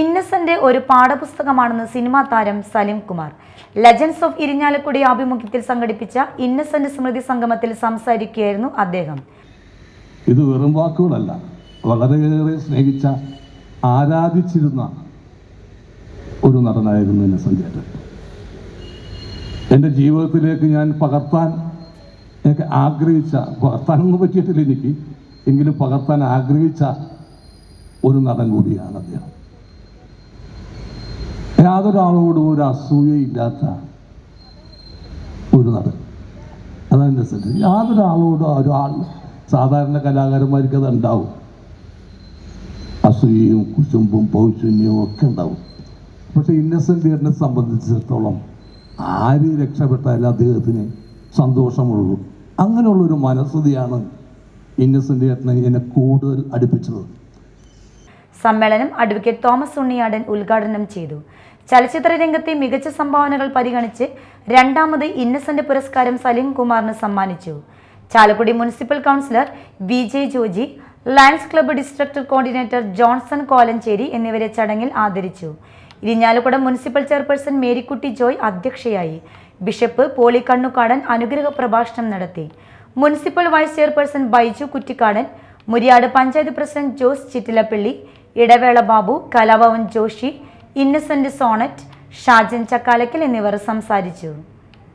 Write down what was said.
ഇന്നസെന്റ് ഒരു പാഠപുസ്തകമാണെന്ന് സിനിമാ താരം സലിം കുമാർ. ലെജൻസ് ഓഫ് ഇരിഞ്ഞാലക്കുടി ആഭിമുഖ്യത്തിൽ സംഘടിപ്പിച്ച ഇന്നസെന്റ് സ്മൃതി സംഗമത്തിൽ സംസാരിക്കുകയായിരുന്നു അദ്ദേഹം. ഇത് വെറും വാക്കുകളല്ല. വളരെയേറെ സ്നേഹിച്ച ആരാധിച്ചിരുന്ന ഒരു നടനായിരുന്നു ഇന്നസെന്റ് ചേട്ടൻ. എന്റെ ജീവിതത്തിലേക്ക് ഞാൻ പകർത്താൻ എനിക്ക് ആഗ്രഹിച്ച പകർത്താനൊന്നും പറ്റിയിട്ടില്ല എനിക്ക് എങ്കിലും പകർത്താൻ ആഗ്രഹിച്ച ഒരു നടൻ കൂടിയാണ് അദ്ദേഹം. യാതൊരാളോടും ഒരു അസൂയയില്ലാത്ത ഒരു നടൻ. അതാണ് എന്റെ സെറ്റ്. യാതൊരാളോടും ഒരാൾ സാധാരണ കലാകാരന്മാർക്ക് അത് ഉണ്ടാവും. അസൂയയും കുശുമ്പും പൗശന്യവും ഒക്കെ ഉണ്ടാവും. പക്ഷെ ഇന്നസെന്റ് സംബന്ധിച്ചിടത്തോളം ആര് രക്ഷപ്പെട്ടാലും അദ്ദേഹത്തിന് സന്തോഷമുള്ളൂ. അങ്ങനെയുള്ളൊരു മനസ്സുതിയാണ് ഇന്നസെന്റ് ചേട്ടനെ എന്നെ കൂടുതൽ അടുപ്പിച്ചത്. സമ്മേളനം അഡ്വക്കേറ്റ് തോമസ് ഉണ്ണിയാടൻ ഉദ്ഘാടനം ചെയ്തു. ചലച്ചിത്ര രംഗത്തെ മികച്ച സംഭാവനകൾ പരിഗണിച്ച് രണ്ടാമത് ഇന്നസെന്റ് പുരസ്കാരം സലീം കുമാറിന് സമ്മാനിച്ചു. Chalakudy municipal councillor V J Joji Lions Club district coordinator Johnson Kolenchery എന്നിവരെ ചടങ്ങിൽ ആദരിച്ചു. Irinjalakuda municipal chairperson Marykutty Joy അധ്യക്ഷയായി. ബിഷപ്പ് പോളി കണ്ണുകാടൻ അനുഗ്രഹ പ്രഭാഷണം നടത്തി. Municipal vice chairperson Baiju Kuttikkadan Muriyad panchayat president Jose Chittilappilly Idavela Babu Kalabhavan Joshi Innocent Sonet Shajan Chakkalakkal എന്നിവർ സംസാരിച്ചു.